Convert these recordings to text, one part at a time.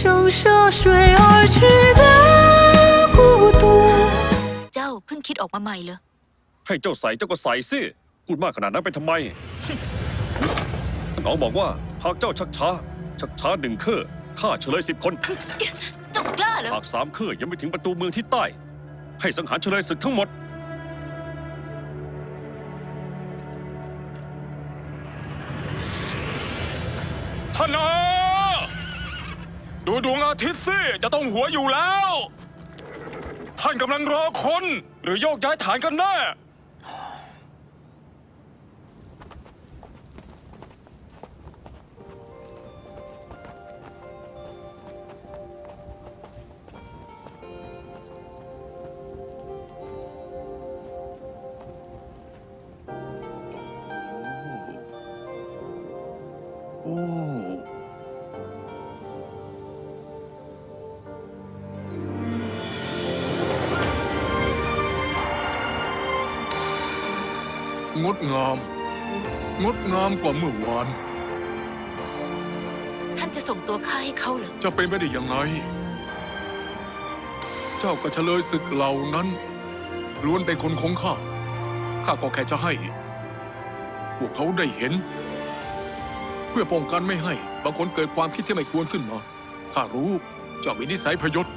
像涉水而去的孤独。 เจ้าเพิ่งคิดออกมาใหม่เหรอ ให้เจ้าใส่เจ้าก็ใส่สิพูดมากขนาดนั้นไปทำไม ท่านอ๋องบอกว่า หากเจ้าชักช้า ชักช้าหนึ่งเครือข้าเฉลยสิบคน เจ้ากล้าเหรอ หากสามเครือยังไม่ถึงประตูเมืองที่ใต้ ให้สังหารเฉลยศึกทั้งหมด ท่านอา ดูดวงอาทิตย์สิจะต้องหัวอยู่แล้ว ท่านกำลังรอคน หรือโยกย้ายฐานกันแน่โอ้ งดงาม งดงามกว่าเมื่อวาน ท่านจะส่งตัวข้าให้เขาเหรอ จะเป็นไปได้ยังไง เจ้าก็เฉลยศึกเหล่านั้น ล้วนเป็นคนของข้า ข้าก็แค่จะให้ พวกเขาได้เห็น เพื่อป้องกันไม่ให้ บางคนเกิดความคิดที่ไม่ควรขึ้นมา ข้ารู้เจ้ามีนิสัยพยศ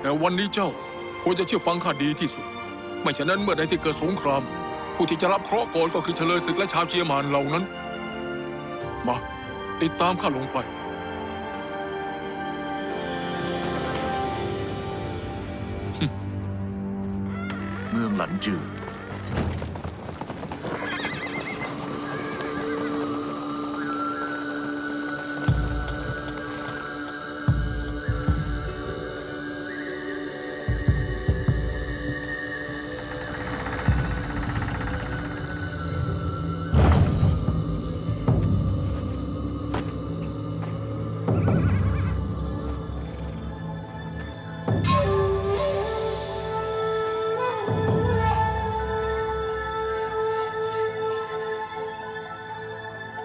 แต่วันนี้เจ้าควรจะเชื่อฟังข้าดีที่สุด ไม่ฉะนั้นเมื่อใดที่เกิดสงคราม ผู้ที่จะรับเคราะห์ก่อนก็คือเฉลยศึกและชาวเจียมานเหล่านั้น มา ติดตามข้าลงไปเมืองหลันจือ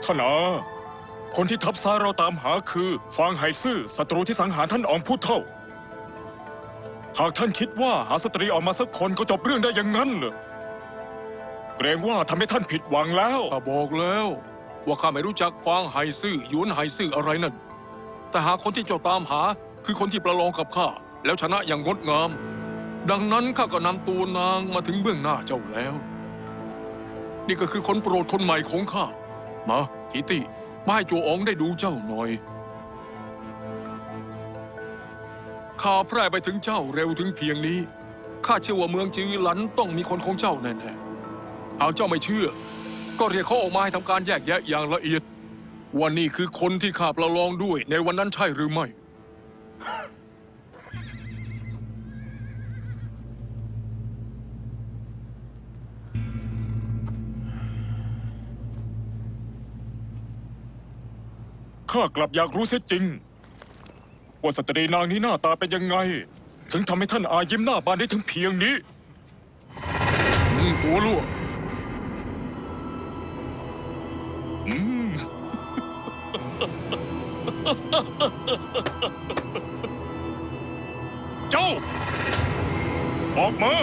ท่านา คนที่ทัพซ้ายเราตามหาคือฟางไห่ซื่อศัตรูที่สังหารท่านอองผู้เท่า หากท่านคิดว่าหาสตรีออกมาสักคนก็จบเรื่องได้อย่างนั้นเหรอเกรงว่าทำให้ท่านผิดหวังแล้ว ข้าบอกแล้ว ว่าข้าไม่รู้จักฟางไห่ซื่อหยวนไห่ซื่ออะไรนั่น แต่หากคนที่เจ้าตามหาคือคนที่ประลองกับข้าแล้วชนะอย่างงดงาม ดังนั้นข้าก็นำตัวนางมาถึงเบื้องหน้าเจ้าแล้ว นี่ก็คือคนโปรดคนใหม่ของข้า มาทีติมาให้จัวอ๋องได้ดูเจ้าหน่อย ข่าวแพร่ไปถึงเจ้าเร็วถึงเพียงนี้ ข้าเชื่อว่าเมืองจือหลันต้องมีคนของเจ้าแน่ๆหากเจ้าไม่เชื่อ ก็เรียกเขาออกมาให้ทำการแยกแยะอย่างละเอียดว่านี่คือคนที่ข้าประลองด้วยในวันนั้นใช่หรือไม่ ข้ากลับอยากรู้เสียจริง ว่าสตรีนางนี้หน้าตาเป็นยังไง ถึงทำให้ท่านอายิ้มหน้าบานได้ถึงเพียงนี้อืมตัวรั่วอืมเจ้าบอกมา